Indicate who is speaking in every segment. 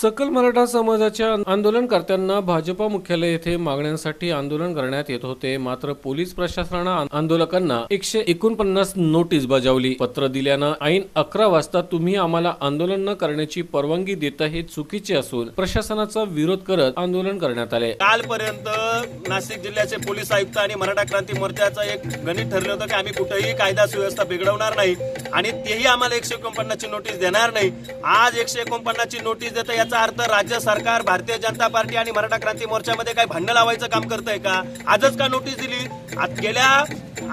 Speaker 1: सकल मराठा समाजाच्या आंदोलनकर्त्यांना भाजपा मुख्यालय येथे मागण्यांसाठी आंदोलन करण्यात येत होते. मात्र पोलीस प्रशासनानं आंदोलकांना एकशे एकोणपन्नास नोटीस बजावली. पत्र दिल्यानं ऐन अकरा वाजता तुम्ही आम्हाला आंदोलन न करण्याची परवानगी देता हे चुकीचे असून प्रशासनाचा विरोध करत आंदोलन करण्यात आले.
Speaker 2: कालपर्यंत नाशिक जिल्ह्याचे पोलीस आयुक्त आणि मराठा क्रांती मोर्चाचं एक गणित ठरलं होतं की आम्ही कुठेही कायदा सुव्यवस्था बिघडवणार नाही आणि तेही आम्हाला एकशे एकोणपन्नासची नोटीस देणार नाही. आज एकशे एकोणपन्नासची नोटीस देता याचा अर्थ राज्य सरकार भारतीय जनता पार्टी आणि मराठा क्रांती मोर्चामध्ये काही भांडण लावायचं काम करतंय का? आजच का नोटीस दिली? आज गेल्या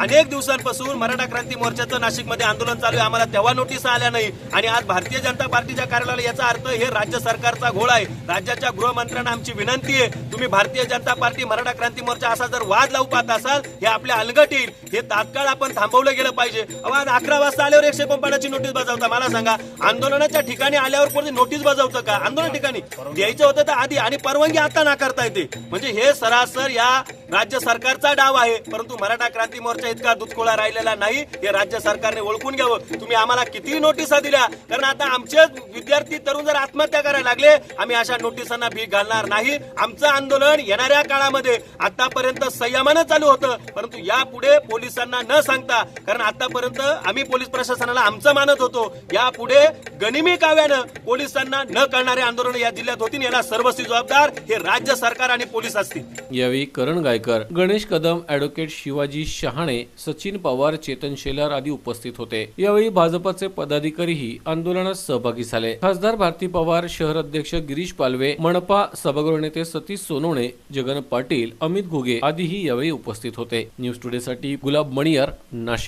Speaker 2: अनेक दिवसांपासून मराठा क्रांती मोर्चाचं नाशिकमध्ये आंदोलन चालू आहे. आम्हाला तेव्हा नोटीस आल्या नाही. आणि आज भारतीय जनता पार्टीच्या कार्यालयाला याचा अर्थ हे राज्य सरकारचा घोळ आहे. राज्याच्या गृहमंत्र्यांना आमची विनंती आहे तुम्ही भारतीय जनता पार्टी मराठा क्रांती मोर्चा असा जर वाद लावू पाहत असाल हे आपल्या अलगट येईल हे तात्काळ आपण थांबवलं गेलं पाहिजे. आज अकरा वाजता आल्यावर एकशे पंपाडाची नोटीस बजावता. मला सांगा आंदोलनाच्या ठिकाणी आल्यावर कोणी नोटीस बजावतं का? आंदोलन ठिकाणी. द्यायचं होतं तर आधी आणि परवानगी आता नाकारता येते. म्हणजे हे सरासर या राज्य सरकारचा डाव आहे परंतु मराठा क्रांती मोर्चा इतका दुधकोळा राहिलेला नाही हे राज्य सरकारने ओळखून घ्यावं. तुम्ही आम्हाला किती नोटिसा दिल्या कारण आता आमचे विद्यार्थी तरुण जर आत्महत्या करायला लागले आम्ही अशा नोटिसांना भीक घालणार नाही. आमचं आंदोलन येणाऱ्या काळामध्ये आतापर्यंत संयमानं चालू होतं परंतु यापुढे पोलिसांना न सांगता कारण आतापर्यंत आम्ही पोलीस प्रशासनाला आमचं मानत होतो यापुढे गनिमी काव्यानं पोलिसांना न करणारे आंदोलन या जिल्ह्यात होतील याला सर्वस्वी जबाबदार हे राज्य सरकार आणि पोलीस असतील.
Speaker 1: यावेळी करण गायकर गणेश कदम ऍडव्होकेट शिवाजी शहाणे सचिन पवार चेतन शेलार आदी उपस्थित होते. यावेळी भाजपचे पदाधिकारीही आंदोलनात सहभागी झाले. खासदार भारती पवार शहर अध्यक्ष गिरीश पालवे मनपा सभागृह नेते सतीश सोनवणे जगन पाटील अमित घुगे आदीही यावेळी उपस्थित होते. न्यूज टुडे साठी गुलाब मणियार नाशिक.